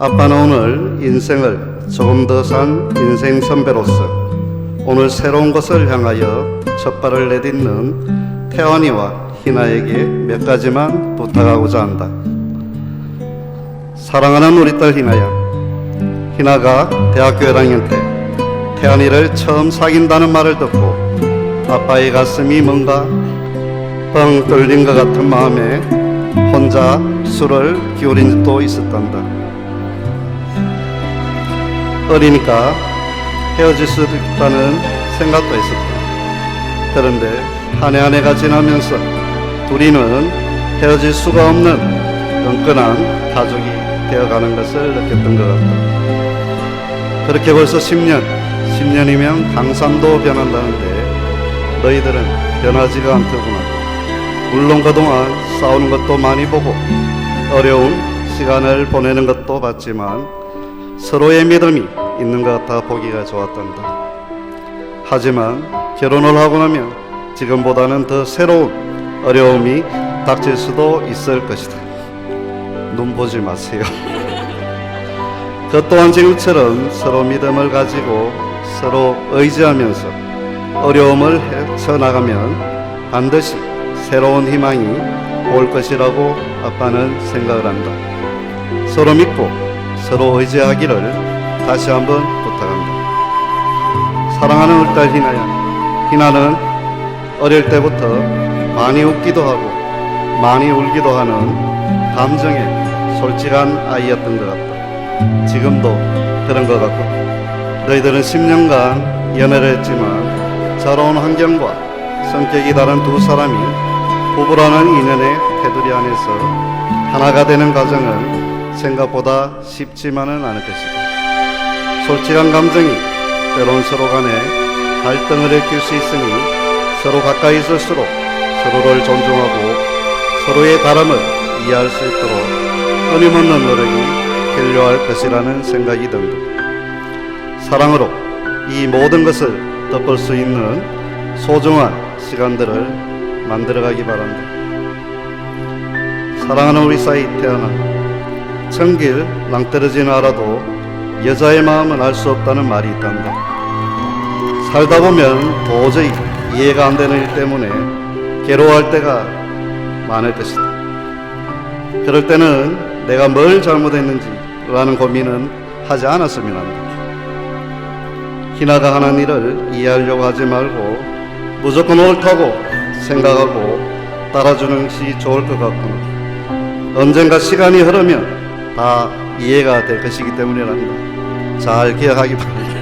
아빠는 오늘 인생을 조금 더 산 인생 선배로서 오늘 새로운 것을 향하여 첫 발을 내딛는 태환이와 희나에게 몇 가지만 부탁하고자 한다. 사랑하는 우리 딸 희나야. 희나가 대학교 1학년 때 태환이를 처음 사귄다는 말을 듣고 아빠의 가슴이 뭔가 뻥 뚫린 것 같은 마음에 혼자 술을 기울인 적도 있었단다. 어리니까 헤어질 수도 있다는 생각도 했었다. 그런데 한 해 한 해가 지나면서 둘이는 헤어질 수가 없는 끈끈한 가족이 되어가는 것을 느꼈던 것 같다. 그렇게 벌써 10년, 10년이면 강산도 변한다는데 너희들은 변하지가 않더구나. 물론 그동안 싸우는 것도 많이 보고 어려운 시간을 보내는 것도 봤지만 서로의 믿음이 있는 것 같아 보기가 좋았단다. 하지만 결혼을 하고 나면 지금보다는 더 새로운 어려움이 닥칠 수도 있을 것이다. 눈 보지 마세요. 그 또한 지금처럼 서로 믿음을 가지고 서로 의지하면서 어려움을 헤쳐나가면 반드시 새로운 희망이 올 것이라고 아빠는 생각을 한다. 서로 믿고 서로 의지하기를 다시 한번 부탁한다. 사랑하는 우리 딸 희나야. 희나는 어릴 때부터 많이 웃기도 하고 많이 울기도 하는 감정에 솔직한 아이였던 것 같다. 지금도 그런 것 같고 너희들은 10년간 연애를 했지만 살아온 환경과 성격이 다른 두 사람이 부부라는 인연의 테두리 안에서 하나가 되는 과정은 생각보다 쉽지만은 않을 것이다. 솔직한 감정이 때론 서로 간에 갈등을 일으킬 수 있으니 서로 가까이 있을수록 서로를 존중하고 서로의 다름을 이해할 수 있도록 끊임없는 노력이 필요할 것이라는 생각이 든다. 사랑으로 이 모든 것을 덮을 수 있는 소중한 시간들을 만들어가기 바란다. 사랑하는 우리 사이 태어나 천길 낭떠러지는 알아도 여자의 마음은 알 수 없다는 말이 있단다. 살다 보면 도저히 이해가 안 되는 일 때문에 괴로워할 때가 많을 것이다. 그럴 때는 내가 뭘 잘못했는지라는 고민은 하지 않았으면 한다. 희나가 하는 일을 이해하려고 하지 말고 무조건 옳다고 생각하고 따라주는 것이 좋을 것 같구나. 언젠가 시간이 흐르면 다 이해가 될 것이기 때문이란다. 잘 기억하기 바랍니다.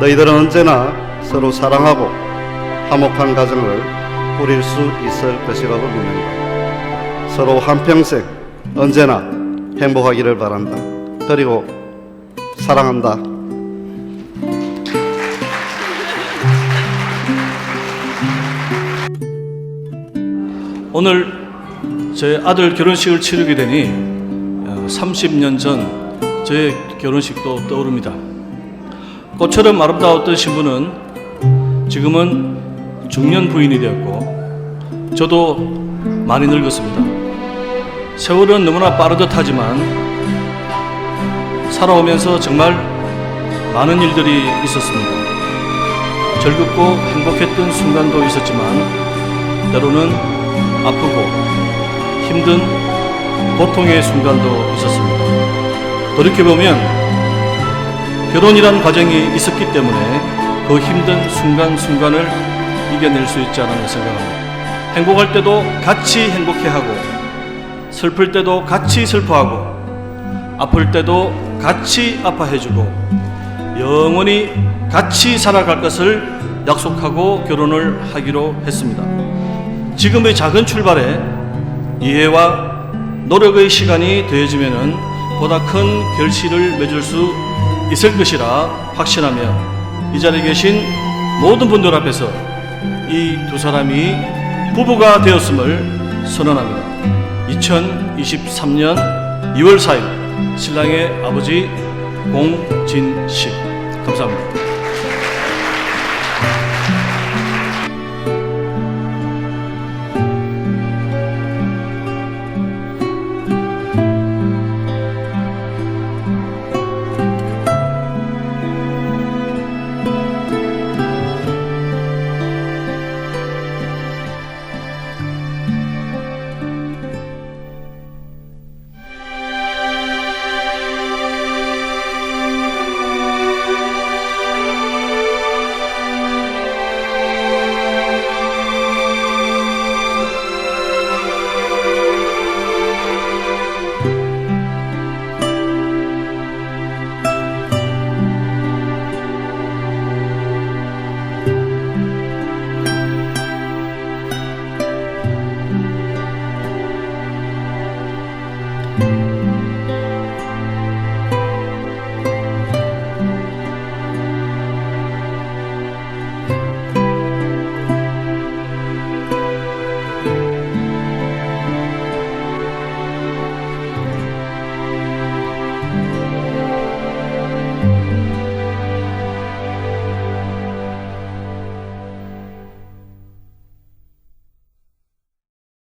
너희들은 언제나 서로 사랑하고 화목한 가정을 꾸릴 수 있을 것이라고 믿는다. 서로 한평생 언제나 행복하기를 바란다. 그리고 사랑한다. 오늘 제 아들 결혼식을 치르게 되니 어, 30년 전 저의 결혼식도 떠오릅니다. 꽃처럼 아름다웠던 신부는 지금은 중년 부인이 되었고 저도 많이 늙었습니다. 세월은 너무나 빠르듯 하지만 살아오면서 정말 많은 일들이 있었습니다. 즐겁고 행복했던 순간도 있었지만 때로는 아프고 힘든 고통의 순간도 있었습니다. 돌이켜보면 결혼이란 과정이 있었기 때문에 그 힘든 순간순간을 이겨낼 수 있지 않았나 생각합니다. 행복할 때도 같이 행복해하고 슬플 때도 같이 슬퍼하고 아플 때도 같이 아파해주고 영원히 같이 살아갈 것을 약속하고 결혼을 하기로 했습니다. 지금의 작은 출발에 이해와 노력의 시간이 더해지면은 보다 큰 결실을 맺을 수 있을 것이라 확신하며 이 자리에 계신 모든 분들 앞에서 이 두 사람이 부부가 되었음을 선언합니다. 2023년 2월 4일 신랑의 아버지 공진식 감사합니다.